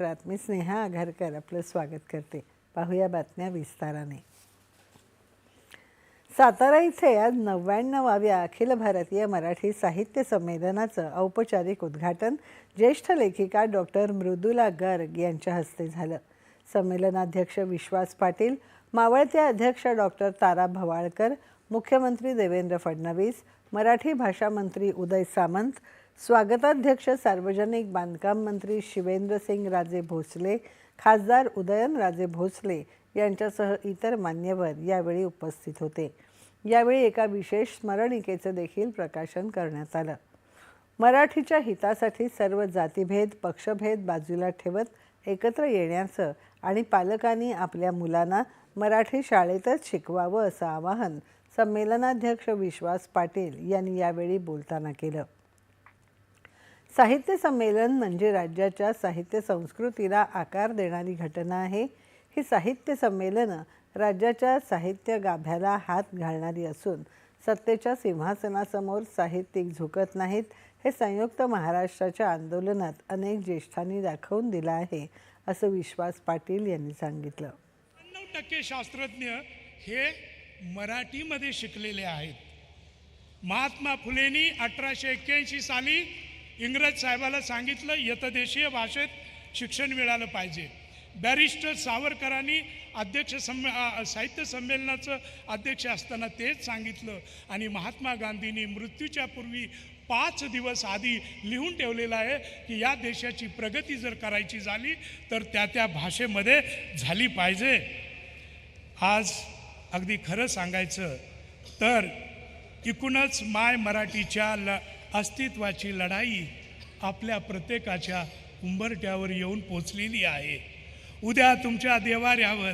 रात मी स्नेहा आघारकर आपलं स्वागत करते. पाहूया बातम्या विस्ताराने. सातारा इथे आज नव्याण्णवाव्या अखिल भारतीय मराठी साहित्य संमेलनाचं औपचारिक उद्घाटन ज्येष्ठ लेखिका डॉक्टर मृदुला गर्ग यांच्या हस्ते झालं. संमेलनाध्यक्ष विश्वास पाटील मावळते अध्यक्ष डॉक्टर तारा भवाळकर मुख्यमंत्री देवेंद्र फडणवीस मराठी भाषा मंत्री उदय सामंत स्वागताध्यक्ष सार्वजनिक बांधकाम मंत्री शिवेंद्रसिंग राजे भोसले खासदार उदयनराजे भोसले यांच्यासह इतर मान्यवर यावेळी उपस्थित होते. यावेळी एका विशेष स्मरणिकेचं देखील प्रकाशन करण्यात आलं. मराठीच्या हितासाठी सर्व जातीभेद पक्षभेद बाजूला ठेवत एकत्र येण्याचं आणि पालकांनी आपल्या मुलांना मराठी शाळेतच शिकवावं असं आवाहन संमेलनाध्यक्ष विश्वास पाटील यांनी यावेळी बोलताना केलं. साहित्य संमेलन म्हणजे राज्याच्या साहित्य संस्कृतीला आकार देणारी घटना आहे. ही साहित्य संमेलनं राज्याच्या साहित्य गाभ्याला हात घालणारी असून सत्तेच्या सिंहासनासमोर साहित्यिक झुकत नाहीत. हे संयुक्त महाराष्ट्राच्या आंदोलनात अनेक ज्येष्ठांनी दाखवून दिलं आहे असं विश्वास पाटील यांनी सांगितलं. नऊ टक्के शास्त्रज्ञ हे मराठीमध्ये शिकलेले आहेत. महात्मा फुलेंनी अठराशे एक्क्याऐंशी साली इंग्रज साहेबाला सांगितलं यतदेशीय भाषेत शिक्षण मिळालं पाहिजे. बॅरिस्टर सावरकरांनी अध्यक्ष संमे साहित्य संमेलनाचं अध्यक्ष असताना तेच सांगितलं आणि महात्मा गांधींनी मृत्यूच्या पूर्वी पाच दिवस आधी लिहून ठेवलेलं आहे की या देशाची प्रगती जर करायची झाली तर त्या त्या भाषेमध्ये झाली पाहिजे. आज अगदी खरं सांगायचं तर एकूणच माय मराठीच्या ल अस्तित्वाची लढाई आपल्या प्रत्येकाच्या उंबरट्यावर येऊन पोचलेली आहे. उद्या तुमच्या देवाऱ्यावर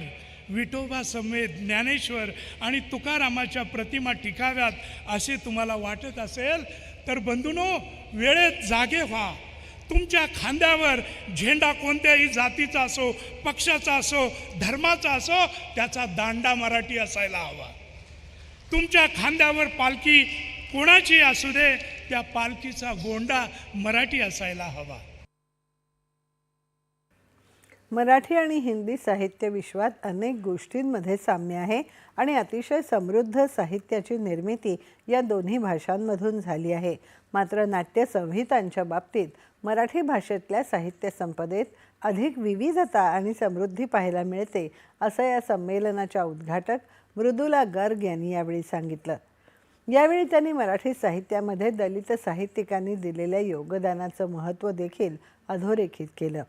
विठोबा समेत ज्ञानेश्वर आणि तुकारामाच्या प्रतिमा टिकाव्यात असे तुम्हाला वाटत असेल तर बंधूनो वेळेत जागे व्हा. तुमच्या खांद्यावर झेंडा कोणत्याही जातीचा असो पक्षाचा असो धर्माचा असो त्याचा दांडा मराठी असायला हवा. तुमच्या खांद्यावर पालखी कोणाची असू दे त्या पालखीचा गोंडा मराठी असायला हवा. मराठी आणि हिंदी साहित्य विश्वात अनेक गोष्टींमध्ये साम्य आहे आणि अतिशय समृद्ध साहित्याची निर्मिती या दोन्ही भाषांमधून झाली आहे. मात्र नाट्यसंहितांच्या बाबतीत मराठी भाषेतल्या साहित्य संपदेत अधिक विविधता आणि समृद्धी पाहायला मिळते असं या संमेलनाच्या उद्घाटक मृदुला गर्ग यांनी यावेळी सांगितलं. यावेळी त्यांनी मराठी साहित्यामध्ये दलित साहित्यिकांनी दिलेल्या योगदानाचं महत्त्व देखील अधोरेखित केलं.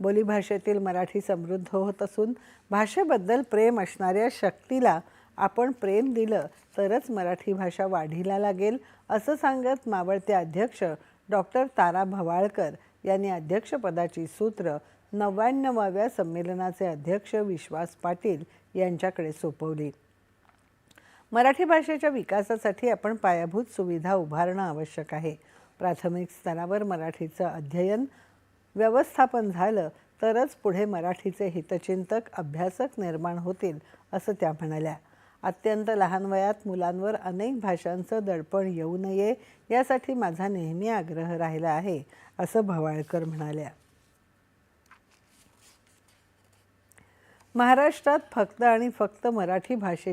बोलीभाषेतील मराठी समृद्ध होत असून भाषेबद्दल प्रेम असणाऱ्या शक्तीला आपण प्रेम दिलं तरच मराठी भाषा वाढीला लागेल असं सांगत मावळते अध्यक्ष डॉक्टर तारा भवाळकर यांनी अध्यक्षपदाची सूत्र नव्याण्णवाव्या संमेलनाचे अध्यक्ष विश्वास पाटील यांच्याकडे सोपवली. मराठी भाषेच्या विकासासाठी आपण पायाभूत सुविधा उभारणं आवश्यक आहे. प्राथमिक स्तरावर मराठीचं अध्ययन व्यवस्थापन झालं तरच पुढे मराठीचे हितचिंतक अभ्यासक निर्माण होतील असं त्या म्हणाल्या. अत्यंत लहान वयात मुलांवर अनेक भाषांचं दडपण येऊ नये यासाठी माझा नेहमी आग्रह राहिला आहे असं भवाळकर म्हणाल्या. महाराष्ट्रात फक्त आणि फक्त मराठी भाषेची